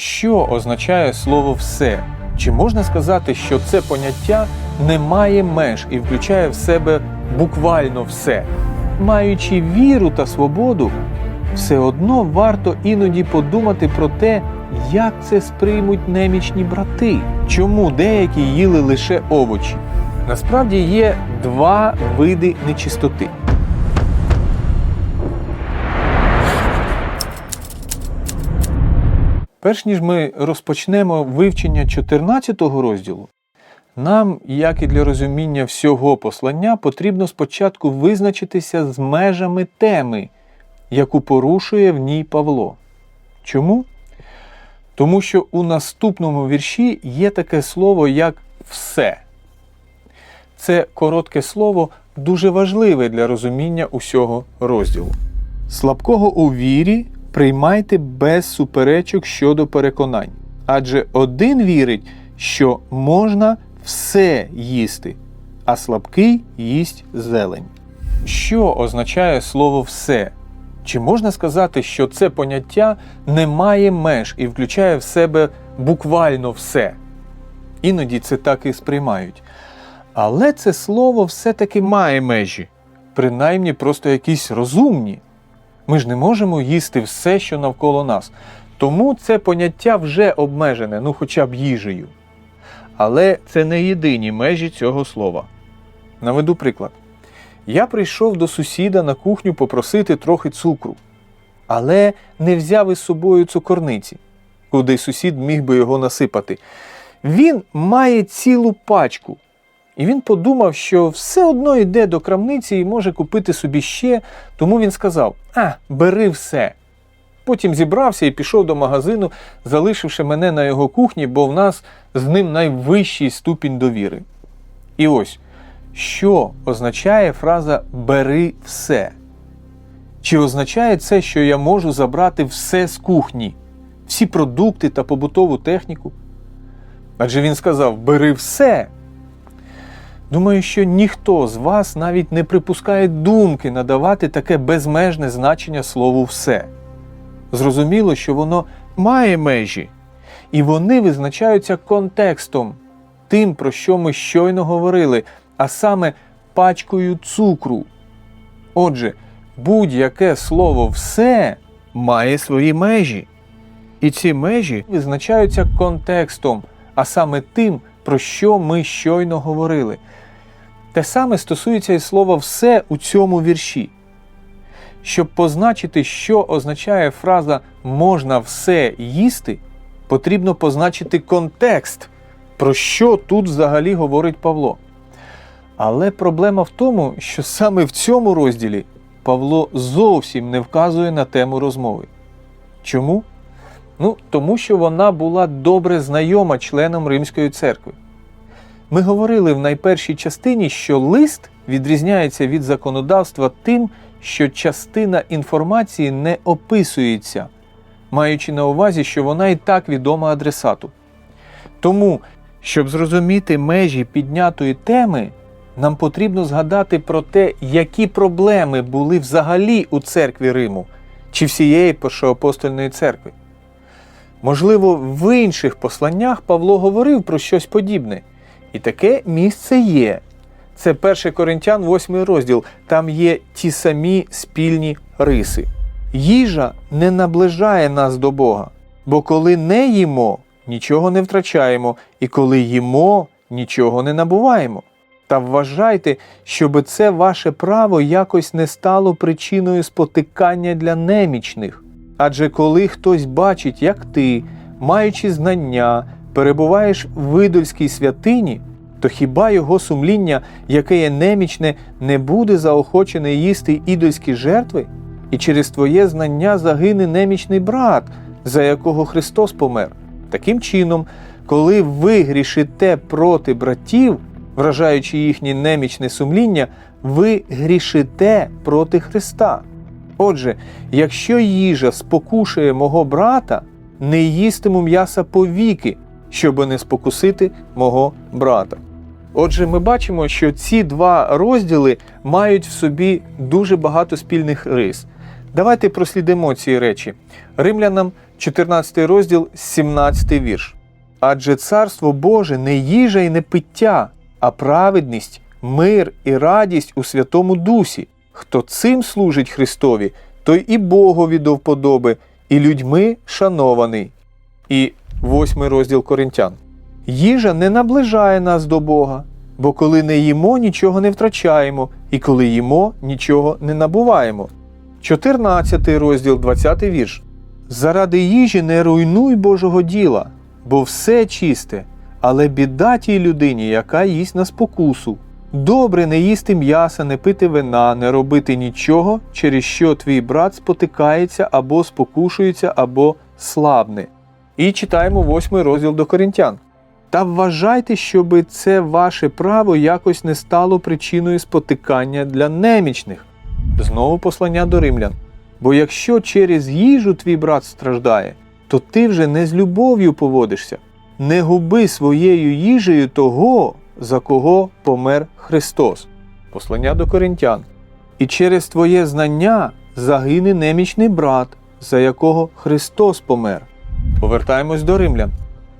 Що означає слово все? Чи можна сказати, що це поняття не має меж і включає в себе буквально все? Маючи віру та свободу, все одно варто іноді подумати про те, як це сприймуть немічні брати, чому деякі їли лише овочі. Насправді є два види нечистоти. Перш ніж ми розпочнемо вивчення 14 розділу, нам, як і для розуміння всього послання, потрібно спочатку визначитися з межами теми, яку порушує в ній Павло. Чому? Тому що у наступному вірші є таке слово, як все. Це коротке слово дуже важливе для розуміння усього розділу. Слабкого у вірі приймайте без суперечок щодо переконань, адже один вірить, що можна все їсти, а слабкий їсть зелень. Що означає слово все? Чи можна сказати, що це поняття не має меж і включає в себе буквально все? Іноді це так і сприймають. Але це слово все-таки має межі, принаймні просто якісь розумні. Ми ж не можемо їсти все, що навколо нас. Тому це поняття вже обмежене, ну хоча б їжею. Але це не єдині межі цього слова. Наведу приклад. Я прийшов до сусіда на кухню попросити трохи цукру, але не взяв із собою цукорниці, куди сусід міг би його насипати. Він має цілу пачку. І він подумав, що все одно йде до крамниці і може купити собі ще, тому він сказав: А, бери все. Потім зібрався і пішов до магазину, залишивши мене на його кухні, бо в нас з ним найвищий ступінь довіри. І ось, що означає фраза бери все? Чи означає це, що я можу забрати все з кухні, всі продукти та побутову техніку? Адже він сказав: бери все. Думаю, що ніхто з вас навіть не припускає думки надавати таке безмежне значення слову все. Зрозуміло, що воно має межі, і вони визначаються контекстом, тим, про що ми щойно говорили, а саме пачкою цукру. Отже, будь-яке слово все має свої межі. І ці межі визначаються контекстом, а саме тим, про що ми щойно говорили. Те саме стосується і слова все у цьому вірші. Щоб позначити, що означає фраза можна все їсти, потрібно позначити контекст, про що тут взагалі говорить Павло. Але проблема в тому, що саме в цьому розділі Павло зовсім не вказує на тему розмови. Чому? Ну, тому що вона була добре знайома членам Римської церкви. Ми говорили в найпершій частині, що лист відрізняється від законодавства тим, що частина інформації не описується, маючи на увазі, що вона і так відома адресату. Тому, щоб зрозуміти межі піднятої теми, нам потрібно згадати про те, які проблеми були взагалі у церкві Риму чи всієї першоапостольної церкви. Можливо, в інших посланнях Павло говорив про щось подібне. І таке місце є. Це 1 Коринтян, 8 розділ. Там є ті самі спільні риси. Їжа не наближає нас до Бога, бо коли не їмо, нічого не втрачаємо, і коли їмо, нічого не набуваємо. Та вважайте, щоб це ваше право якось не стало причиною спотикання для немічних. Адже коли хтось бачить, як ти, маючи знання, перебуваєш в идольській святині, то хіба його сумління, яке є немічне, не буде заохочене їсти ідольські жертви? І через твоє знання загине немічний брат, за якого Христос помер. Таким чином, коли ви грішите проти братів, вражаючи їхнє немічне сумління, ви грішите проти Христа. Отже, якщо їжа спокушує мого брата, не їстиму м'яса повіки, щоб не спокусити мого брата. Отже, ми бачимо, що ці два розділи мають в собі дуже багато спільних рис. Давайте прослідимо ці речі. Римлянам 14 розділ, 17 вірш. Адже царство Боже не їжа і не пиття, а праведність, мир і радість у Святому Дусі. Хто цим служить Христові, той і Богові до вподоби, і людьми шанований. І восьмий розділ Коринтян. Їжа не наближає нас до Бога, бо коли не їмо, нічого не втрачаємо, і коли їмо, нічого не набуваємо. 14 розділ, 20 вірш. Заради їжі не руйнуй Божого діла, бо все чисте, але біда тій людині, яка їсть на спокусу. Добре не їсти м'яса, не пити вина, не робити нічого, через що твій брат спотикається або спокушується, або слабне. І читаємо восьмий розділ до Коринтян. Та вважайте, щоби це ваше право якось не стало причиною спотикання для немічних. Знову послання до римлян. Бо якщо через їжу твій брат страждає, то ти вже не з любов'ю поводишся. Не губи своєю їжею того, за кого помер Христос. Послання до Коринтян. І через твоє знання загине немічний брат, за якого Христос помер. Повертаємось до римлян.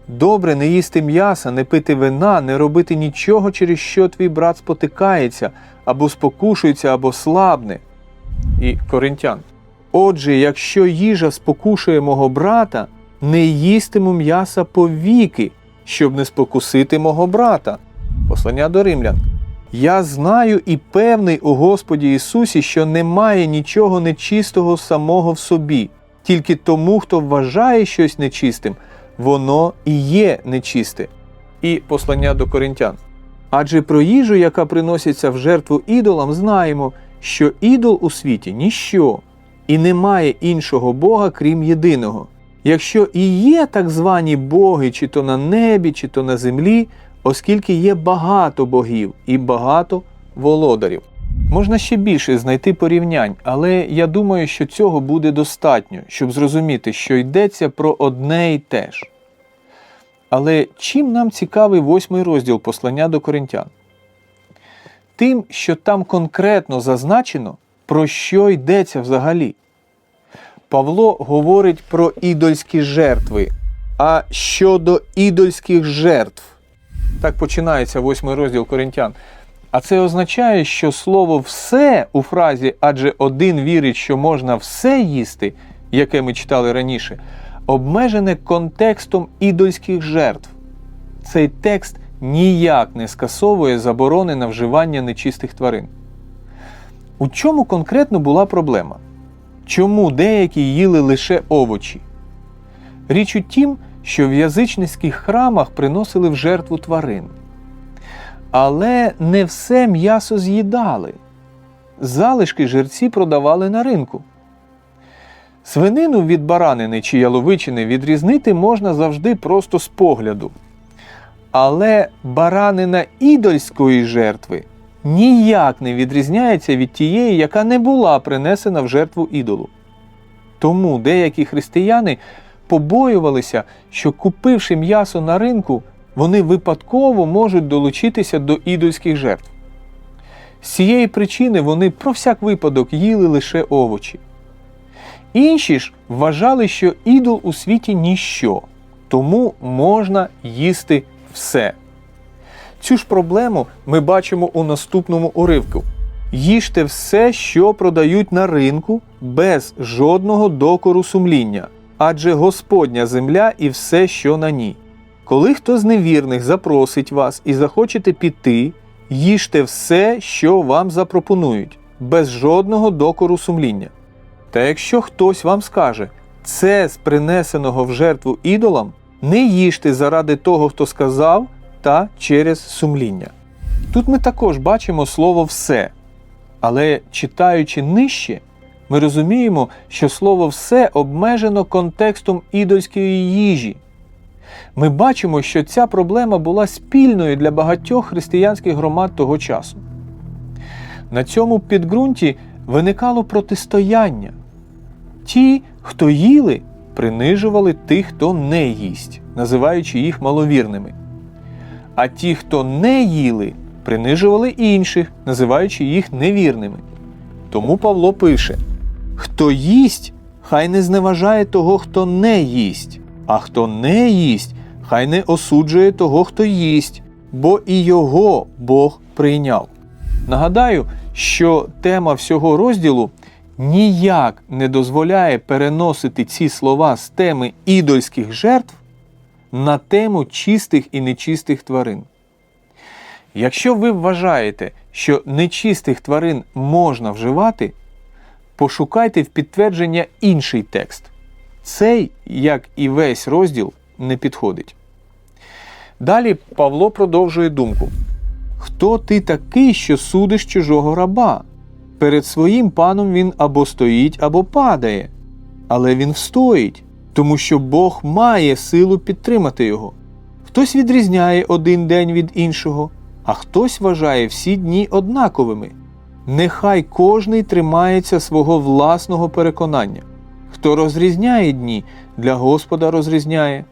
Добре не їсти м'яса, не пити вина, не робити нічого, через що твій брат спотикається, або спокушується, або слабне. І Коринтян. Отже, якщо їжа спокушує мого брата, не їстиму м'яса повіки, щоб не спокусити мого брата. Послання до римлян. Я знаю і певний у Господі Ісусі, що немає нічого нечистого самого в собі, тільки тому, хто вважає щось нечистим, воно і є нечисте. І послання до коринтян. Адже про їжу, яка приноситься в жертву ідолам, знаємо, що ідол у світі ніщо, і немає іншого Бога, крім єдиного. Якщо і є так звані боги, чи то на небі, чи то на землі, оскільки є багато богів і багато володарів. Можна ще більше знайти порівнянь, але я думаю, що цього буде достатньо, щоб зрозуміти, що йдеться про одне і те ж. Але чим нам цікавий восьмий розділ послання до коринтян? Тим, що там конкретно зазначено, про що йдеться взагалі. Павло говорить про ідольські жертви. А щодо ідольських жертв, так починається восьмий розділ коринтян. А це означає, що слово все у фразі адже один вірить, що можна все їсти, яке ми читали раніше, обмежене контекстом ідольських жертв. Цей текст ніяк не скасовує заборони на вживання нечистих тварин. У чому конкретно була проблема? Чому деякі їли лише овочі? Річ у тім, що в язичницьких храмах приносили в жертву тварин. Але не все м'ясо з'їдали. Залишки жерці продавали на ринку. Свинину від баранини чи яловичини відрізнити можна завжди просто з погляду. Але баранина ідольської жертви ніяк не відрізняється від тієї, яка не була принесена в жертву ідолу. Тому деякі християни побоювалися, що купивши м'ясо на ринку, вони випадково можуть долучитися до ідольських жертв. З цієї причини вони про всяк випадок їли лише овочі. Інші ж вважали, що ідол у світі ніщо, тому можна їсти все. Цю ж проблему ми бачимо у наступному уривку. Їжте все, що продають на ринку, без жодного докору сумління, адже Господня земля і все, що на ній. Коли хто з невірних запросить вас і захочете піти, їжте все, що вам запропонують, без жодного докору сумління. Та якщо хтось вам скаже, це з принесеного в жертву ідолам, не їжте заради того, хто сказав, та через сумління. Тут ми також бачимо слово все. Але читаючи нижче, ми розуміємо, що слово все обмежено контекстом ідольської їжі. Ми бачимо, що ця проблема була спільною для багатьох християнських громад того часу. На цьому підґрунті виникало протистояння. Ті, хто їли, принижували тих, хто не їсть, називаючи їх маловірними. А ті, хто не їли, принижували інших, називаючи їх невірними. Тому Павло пише: Хто їсть, хай не зневажає того, хто не їсть, а хто не їсть, хай не осуджує того, хто їсть, бо і його Бог прийняв. Нагадаю, що тема всього розділу ніяк не дозволяє переносити ці слова з теми ідольських жертв на тему чистих і нечистих тварин. Якщо ви вважаєте, що нечистих тварин можна вживати, пошукайте в підтвердження інший текст. Цей, як і весь розділ, не підходить. Далі Павло продовжує думку. Хто ти такий, що судиш чужого раба? Перед своїм паном він або стоїть, або падає, але він встоїть, тому що Бог має силу підтримати його. Хтось відрізняє один день від іншого, а хтось вважає всі дні однаковими. Нехай кожний тримається свого власного переконання. Хто розрізняє дні, для Господа розрізняє,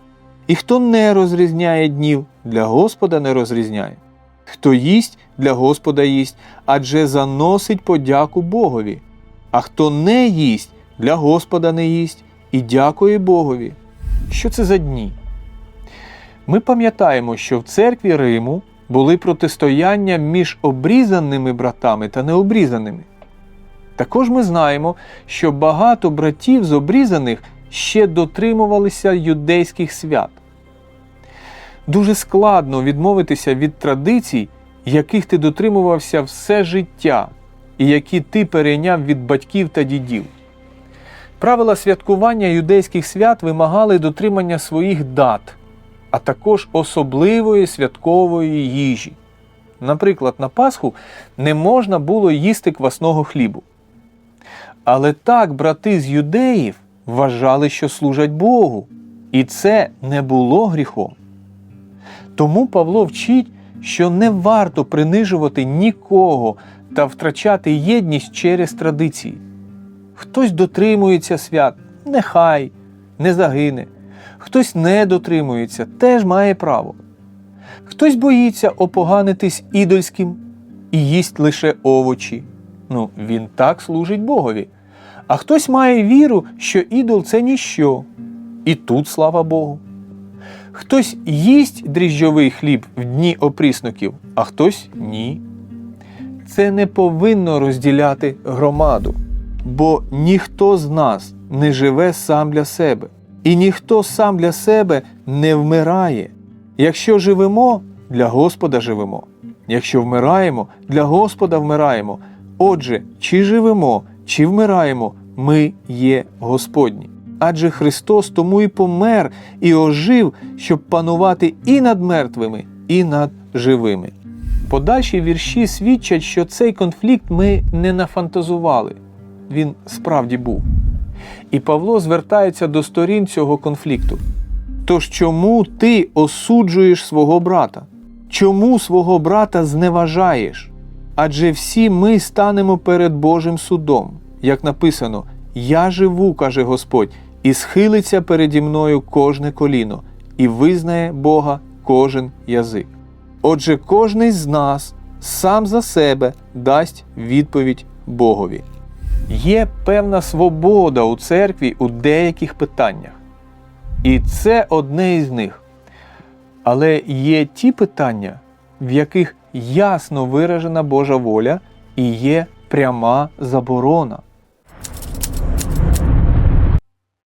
і хто не розрізняє днів, для Господа не розрізняє. Хто їсть, для Господа їсть, адже заносить подяку Богові. А хто не їсть, для Господа не їсть і дякує Богові. Що це за дні? Ми пам'ятаємо, що в церкві Риму були протистояння між обрізаними братами та необрізаними. Також ми знаємо, що багато братів з обрізаних ще дотримувалися юдейських свят. Дуже складно відмовитися від традицій, яких ти дотримувався все життя, і які ти перейняв від батьків та дідів. Правила святкування юдейських свят вимагали дотримання своїх дат, а також особливої святкової їжі. Наприклад, на Пасху не можна було їсти квасного хлібу. Але так брати з юдеїв вважали, що служать Богу, і це не було гріхом. Тому Павло вчить, що не варто принижувати нікого та втрачати єдність через традиції. Хтось дотримується свят, нехай не загине. Хтось не дотримується, теж має право. Хтось боїться опоганитись ідольським і їсть лише овочі. Ну, він так служить Богові. А хтось має віру, що ідол це ніщо. І тут слава Богу. Хтось їсть дріжджовий хліб в дні опрісноків, а хтось ні. Це не повинно розділяти громаду, бо ніхто з нас не живе сам для себе, і ніхто сам для себе не вмирає. Якщо живемо, для Господа живемо. Якщо вмираємо, для Господа вмираємо. Отже, чи живемо, чи вмираємо, ми є Господні. Адже Христос тому і помер, і ожив, щоб панувати і над мертвими, і над живими. Подальші вірші свідчать, що цей конфлікт ми не нафантазували. Він справді був. І Павло звертається до сторін цього конфлікту. Тож чому ти осуджуєш свого брата? Чому свого брата зневажаєш? Адже всі ми станемо перед Божим судом, як написано: Я живу, каже Господь, і схилиться переді мною кожне коліно, і визнає Бога кожен язик. Отже, кожний з нас сам за себе дасть відповідь Богові. Є певна свобода у церкві у деяких питаннях. І це одне із них. Але є ті питання, в яких ясно виражена Божа воля і є пряма заборона.